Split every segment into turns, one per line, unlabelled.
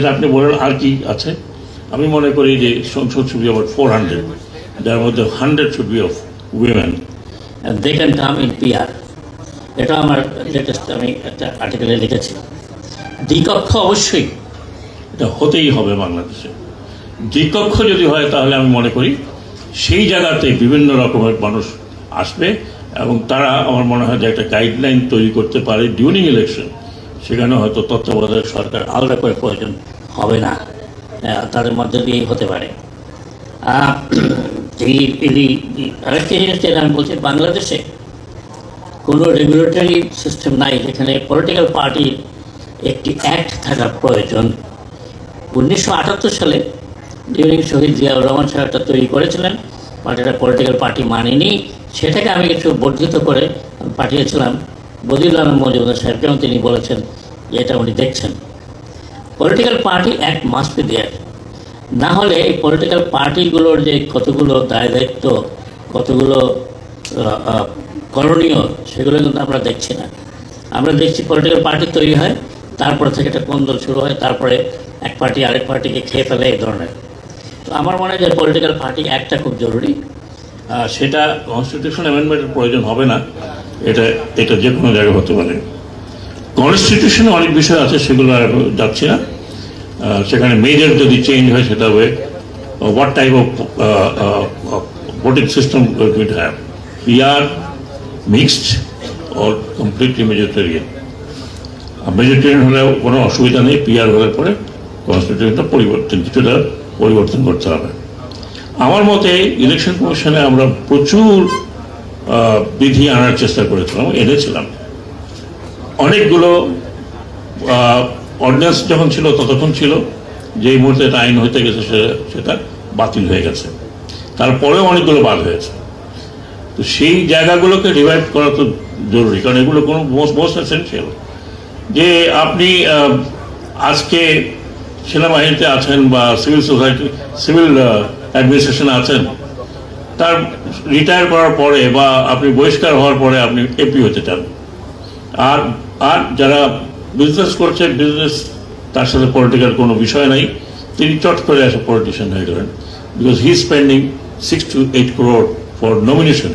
আপনি বলেন আর কি আছে? আমি মনে করি যে সংসদ should be about four hundred যার মধ্যে hundred should be of women
they can come in PR এটা আমার লেটেস্ট আমি একটা আর্টিকেলে লিখেছি। দ্বিকক্ষ অবশ্যই।
এটা হতেই হবে বাংলাদেশে। দ্বিকক্ষ যদি হয় তাহলে আমি মনে করি সেই জায়গাতে বিভিন্ন রকমের মানুষ আসবে এবং তারা আমার মনে হয় যে একটা গাইডলাইন তৈরি করতে পারে ডিউরিং ইলেকশন সেখানে হয়তো তত্ত্বাবধায়ক সরকার
আলাদা করে প্রয়োজন হবে না। তাদের মধ্যে দিয়েই হতে পারে। আরেকটা জিনিস যেটা আমি বলছি, বাংলাদেশে কোনো রেগুলেটরি সিস্টেম নাই যেখানে পলিটিক্যাল পার্টির একটি অ্যাক্ট থাকা প্রয়োজন। উনিশশো আটাত্তর সালে ডিউরিং শহীদ জিয়াউর রহমান সাহেবটা তৈরি করেছিলেন পার্টিটা পলিটিক্যাল পার্টি মানেনি। সেটাকে আমি একটু বর্ধিত করে পাঠিয়েছিলাম। বদিউল আলম মজুমদার সাহেবকে এবং তিনি বলেছেন, এটা উনি দেখছেন। Political party act must be there না হলে এই পলিটিক্যাল পার্টিগুলোর যে কতগুলো দায় দায়িত্ব কতগুলো করণীয়, সেগুলো কিন্তু আমরা দেখছি না। আমরা দেখছি পলিটিক্যাল পার্টি তৈরি হয়, তারপরে থেকে একটা কোন্দল শুরু হয়, তারপরে এক পার্টি আরেক পার্টিকে খেয়ে ফেলে এই ধরনের। তো আমার মনে হয় যে পলিটিক্যাল পার্টি একটা খুব জরুরি।
সেটা কনস্টিটিউশন অ্যামেন্ডমেন্টের প্রয়োজন হবে না। এটা এটা যে কোনো জায়গায় হতে পারে। কনস্টিটিউশনে অনেক বিষয় আছে, সেগুলো আর যাচ্ছি না। সেখানে মেজর যদি চেঞ্জ হয়, সেটা হবে what type of voting system PR mixed or completely majoritarian majoritarian হলে কোনো অসুবিধা নেই পিআর হলে পরে কনস্টিটিউশনটা পরিবর্তন, কিছুটা পরিবর্তন করতে হবে। আমার মতে ইলেকশন কমিশনে আমরা প্রচুর বিধি আনার চেষ্টা করেছিলাম, এনেছিলাম। অনেকগুলো অর্ডিন্যান্স যখন ছিল, ততক্ষণ ছিল যে এই মুহূর্তে এটা আইন হইতে গেছে, সে- সেটা বাতিল হয়ে গেছে। তারপরেও অনেকগুলো বাদ হয়েছে। তো সেই জায়গাগুলোকে রিভাইভ করা তো জরুরি, কারণ এগুলো কোনো মোস্ট এসেন্সিয়াল যে আপনি আজকে সেনাবাহিনীতে আছেন বা সিভিল সোসাইটি সিভিল অ্যাডমিনিস্ট্রেশনে আছেন তার রিটায়ার করার পরে বা আপনি বহিষ্কার হওয়ার পরে আপনি এপি হতে চান। আর আর যারা বিজনেস করছে বিজনেস তার সাথে পলিটিক্যাল কোনো বিষয় নাই। তিনি চট করে আসে পলিটিশিয়ান হয়ে গেলেন। Because he spending six to eight crore for nomination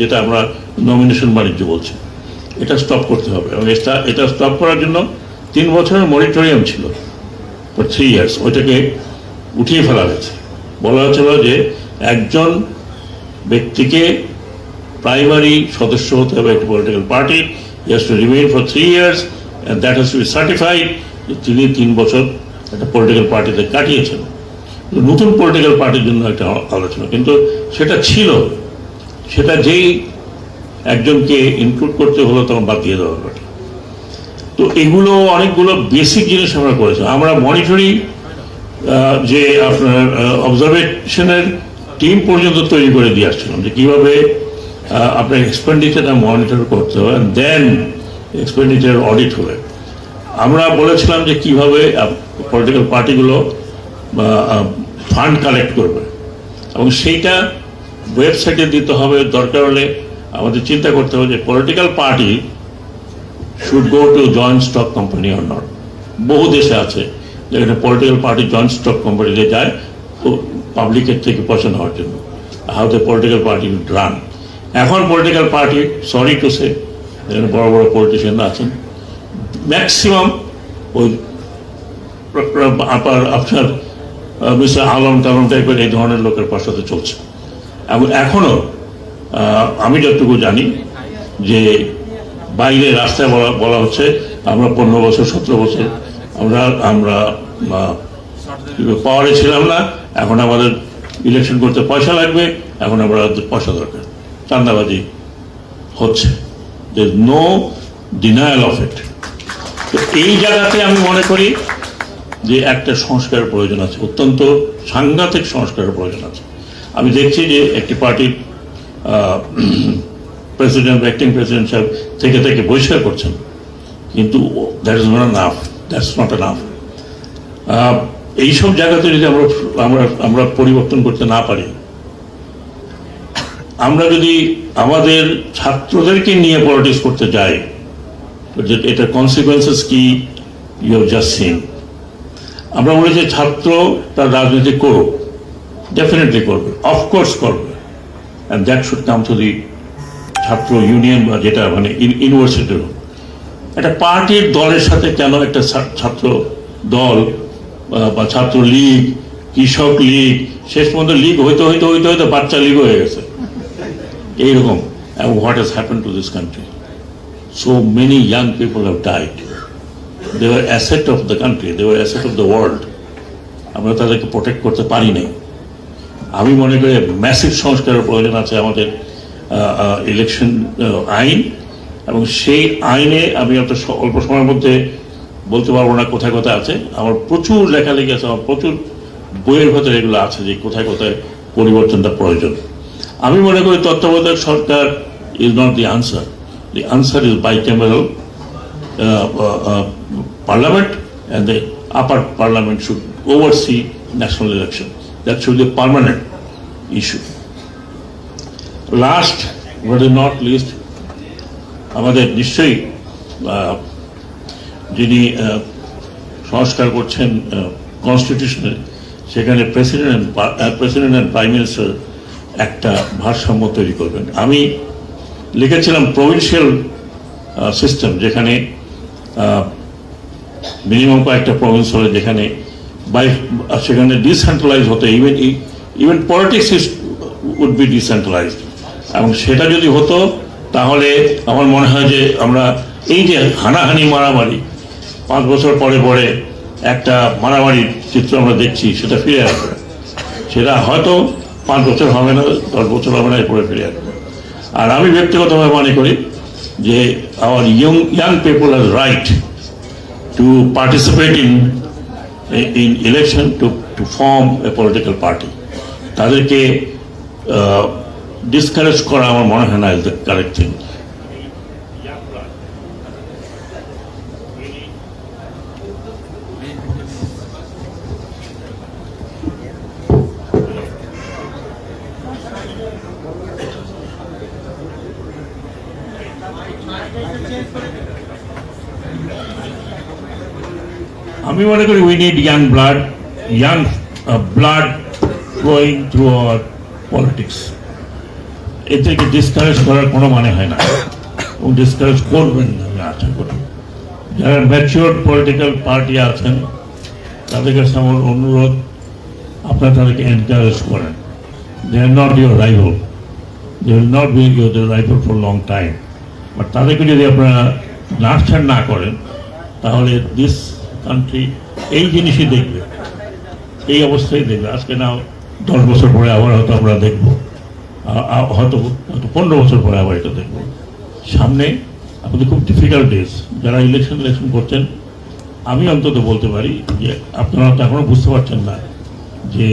যেটা আমরা নমিনেশন বাণিজ্য বলছি। এটা স্টপ করতে হবে। এবং এটা এটা স্টপ করার জন্য তিন বছরের মনিটরিয়াম ছিল। ফর থ্রি ইয়ার্স ওইটাকে উঠিয়ে ফেলা হয়েছে। বলা হয়েছিল যে একজন ব্যক্তিকে প্রাইমারি সদস্য হতে হবে একটি political party has to remain for three years and that has to be certified তিনি তিন বছর একটা পলিটিক্যাল পার্টিতে কাটিয়েছেন। নতুন পলিটিক্যাল পার্টির জন্য একটা আলোচনা, কিন্তু সেটা ছিল। সেটা যেই একজনকে ইনক্লুড করতে হলো তখন বাদ দিয়ে দেওয়ার হলো। তো এগুলো অনেকগুলো বেসিক জিনিস আমরা করেছি। আমরা মনিটরি যে আপনার অবজারভেশনের টিম পর্যন্ত তৈরি করে দিয়ে আসছিলাম যে কীভাবে আপনার এক্সপেন্ডিচারটা মনিটর করতে হবে দেন এক্সপেন্ডিচার অডিট হবে। আমরা বলেছিলাম যে কীভাবে পলিটিক্যাল পার্টিগুলো ফান্ড কালেক্ট করবে। এবং সেইটা ওয়েবসাইটে দিতে হবে, দরকার হলে আমাদের চিন্তা করতে হবে যে political party should go to joint stock company or not বহু দেশে আছে যেখানে পলিটিক্যাল পার্টি জয়েন্ট স্টক কোম্পানিতে যায় পাবলিকের থেকে পয়সা নেওয়ার জন্য। How the political party run এখন political party sorry to say এখানে বড় বড় পলিটিশিয়ান আছেন। ম্যাক্সিমাম ওই, আপনার আপনার মিস্টার আলম টালম টাইপের এই ধরনের লোকের পয়সাতে চলছে। এবং এখনও আমি যতটুকু জানি যে বাইরে রাস্তায় বলা বলা হচ্ছে, আমরা পনেরো বছর, সতেরো বছর আমরা আমরা পাওয়ারে ছিলাম না। এখন আমাদের ইলেকশন করতে পয়সা লাগবে, এখন আমরা পয়সা দরকার। চান্দাবাজি হচ্ছে। নো ডিনায়াল অফ ইট তো এই জায়গাতে আমি মনে করি যে একটা সংস্কারের প্রয়োজন আছে, অত্যন্ত সাংঘাতিক সংস্কারের প্রয়োজন আছে। আমি দেখছি যে একটি পার্টির প্রেসিডেন্ট অ্যাক্টিং প্রেসিডেন্ট সাহেব থেকে থেকে বহিষ্কার করছেন। কিন্তু that is not enough that's not enough এইসব জায়গাতে যদি আমরা আমরা আমরা পরিবর্তন করতে না পারি, আমরা যদি আমাদের ছাত্রদেরকে নিয়ে পলিটিক্স করতে যাই এটার কনসিকুয়েন্সেস কি ইউ জাস্ট সিন আমরা বলি যে ছাত্র তার রাজনীতি করুক ডেফিনেটলি করবে অফকোর্স করবে and that should come to the ছাত্র ইউনিয়ন বা যেটা মানে ইউনিভার্সিটির একটা পার্টির দলের সাথে কেন একটা ছাত্র দল বা- ছাত্র লীগ, কৃষক লীগ, শেষ পর্যন্ত লীগ হইতে হইতে হইতে হইতে বাচ্চা লীগ হয়ে গেছে। এইরকম what has happen to this country so many young people have died they were asset of the country they were asset of the world আমরা তাদেরকে প্রোটেক্ট করতে পারি নাই। আমি মনে করি ম্যাসিভ সংস্কারের প্রয়োজন আছে আমাদের ইলেকশন আইন, এবং সেই আইনে আমি অত অল্প সময়ের মধ্যে বলতে পারব না কোথায় কোথায় আছে। আমার প্রচুর লেখালেখি আছে আমার প্রচুর বইয়ের ভেতরে এগুলো আছে যে কোথায় কোথায় পরিবর্তনটা প্রয়োজন। আমি মনে করি তত্ত্বাবধায়ক সরকার is not the answer the answer is bicameral parliament and the upper parliament should oversee national election. That should be a issue last but not least, আমাদের নিশ্চয়ই আহ, যিনি সংস্কার করছেন কনস্টিটিউশনের সেখানে president president and prime minister একটা ভারসাম্য তৈরি করবেন। আমি লিখেছিলাম প্রভিন্সিয়াল সিস্টেম যেখানে মিনিমাম কয়েকটা প্রভিন্স হলে যেখানে বাই সেখানে ডিসেন্ট্রালাইজ হতো even even politics is would be decentralized এবং সেটা যদি হতো, তাহলে আমার মনে হয় যে আমরা এই যে হানাহানি মারামারি পাঁচ বছর পরে পরে একটা মারামারির চিত্র আমরা দেখছি, সেটা ফিরে আসবে। সেটা হয়তো পাঁচ বছর হবে না, দশ বছর হবে না, এরপরে ফিরে আসবে। আর আমি ব্যক্তিগতভাবে মনে করি যে our young young people are right to participate in in election to to form a political party তাদেরকে ডিসকারেজ করা আমার মনে হয় না ইজ দ্য কারেক্ট থিং আমি মনে করি we need young blood young blood flowing through our politics এদেরকে ডিসকারেজ করার কোনো মানে হয় না। এবং ডিসকারেজ করবেন না, আমি আশা করি। যারা ম্যাচিওর পলিটিক্যাল পার্টি আছেন, তাদের কাছে আমার অনুরোধ, আপনারা তাদেরকে এনকারেজ করেন। They are not your rival they will not be your rival for long time but তাদেরকে যদি আপনারা নার্চার না করেন, তাহলে দিস কান্ট্রি এই জিনিসই দেখবে। এই অবস্থায় দেখবে। আজকে না, দশ বছর পরে আবার হয়তো আমরা দেখব। হয়তো হয়তো পনেরো বছর পরে আবার এটা দেখব। সামনে আপনাদের খুব ডিফিকাল্ট ডেজ যারা ইলেকশন ইলেকশন করছেন, আমি অন্তত বলতে পারি যে আপনারা তো এখনও বুঝতে পারছেন না যে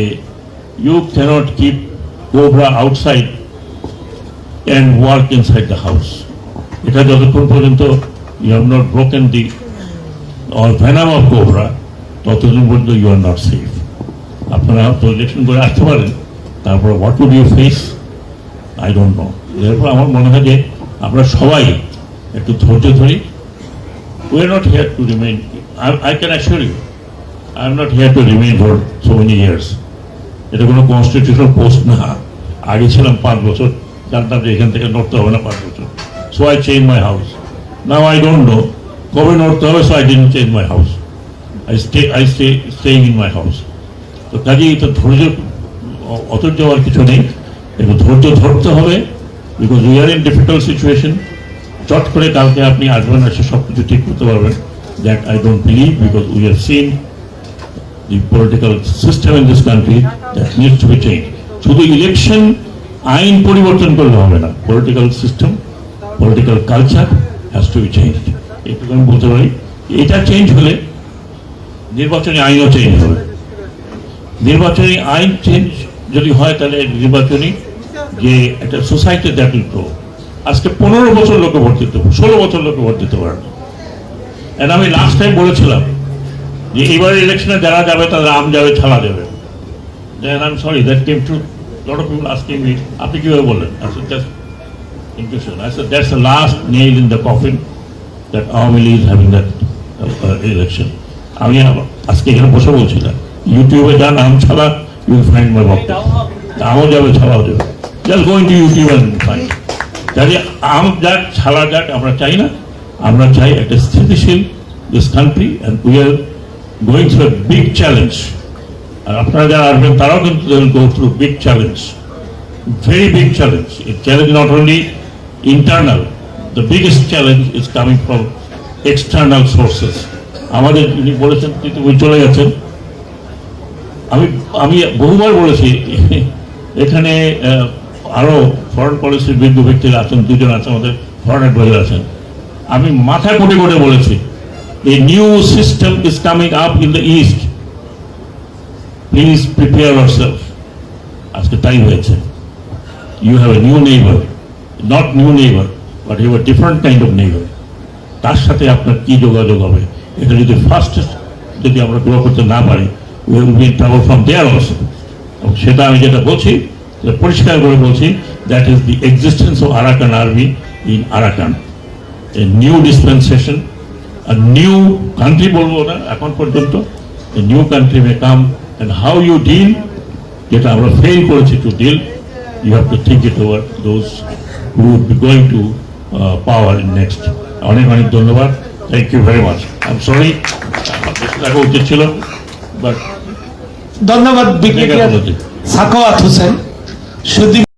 you cannot keep Gobra outside and work inside the house এটা যতক্ষণ পর্যন্ত you have not broken the or venom of cobra ততদিন পর্যন্ত ইউ আর নট সেফ আপনারা তো ইলেকশন করে আসতে পারেন, তারপর what would you face I don't know এরপর আমার মনে হয় যে আমরা সবাই একটু ধৈর্য ধরি। We are not here to remain I can assure you I am not here to remain for so many years এটা কোনো কনস্টিটিউশনাল পোস্ট না। আগে ছিলাম পাঁচ বছর, জানতাম যে এখান থেকে নড়তে হবে না পাঁচ বছর। So I change my house now I don't know কবে নড়তে হবে so I didn't change my house I stay, I stay staying in my house তো কাজেই তো ধৈর্য অ- অধৈর্য হওয়ার কিছু নেই। একটু ধৈর্য ধরতে হবে because we are in difficult situation চট করে কালকে আপনি আসবেন এসে সব কিছু ঠিক করতে পারবেন। That I don't believe because we have seen the political system in this country that needs to be changed. শুধু ইলেকশন আইন পরিবর্তন করলে হবে না। Political system political culture has to be change এইটুকু আমি বলতে পারি। এটা চেঞ্জ হলে, নির্বাচনী আইনও চেঞ্জ হবে। নির্বাচনী আইন চেঞ্জ যদি হয় তাহলে নির্বাচনী যে একটা সোসাইটি দ্যাট উইল গ্রো আজকে পনেরো বছর লোকে ভোট দিতে ষোলো বছর লোকে ভোট দিতে পারে না আমি লাস্ট টাইম বলেছিলাম যে এবার ইলেকশনে যারা যাবে তারা আম যাবে ছাড়া যাবে। Then I sorry that came to lot of people asking me আপনি কীভাবে বললেন? I said said that's the last nail in the coffin that Awami League is having that election আমি আব- আজকে এখানে বসে বলছি না ইউটিউবে যান আম ছাড়া ইউল ফাইন্ড মাই বক্তব্য আমও যাবে ছাড়াও যাবে just going to YouTube and find কাজে আম যাক ছাড়া যাক আমরা চাই না। আমরা চাই একটা স্থিতিশীল this country and we are going through big challenge আর আপনারা যারা আসবেন তারাও কিন্তু go through big challenge very big challenge. It challenge not only internal, the biggest challenge is coming from external sources. আমাদের যিনি বলেছেন কিন্তু উনি চলে গেছেন আমি আমি বহুবার বলেছি এখানে আহ, আরও ফরেন পলিসির বিজ্ঞ ব্যক্তিরা আছেন দুজন আছে আমাদের ফরেন অ্যাডভাইজার আছেন। আমি মাথা কোটে কোটে বলেছি a new system is coming up in the east please prepare our self আজকে তাই হয়েছে। You have a new neighbor, not new neighbor, you have a different kind of neighbor. তার সাথে আপনার কি যোগাযোগ হবে? এটা যদি ফার্স্ট যদি আমরা গ্রো করতে না পারি be travel from there also সেটা আমি যেটা বলছি পরিষ্কার করে বলছি that is the existence of Arakan Army in Arakan a new dispensation R new country বলব না, এখন পর্যন্ত new country may come and how you deal যেটা আমরা ফেল করেছি to deal you have to think it over those who would be going to uh, in next. অনেক অনেক ধন্যবাদ। Thank you very much I am sorry আমার বেশি উচিত ছিল বাট
ধন্যবাদ সাকোয়াত হোসেন। সুদীপ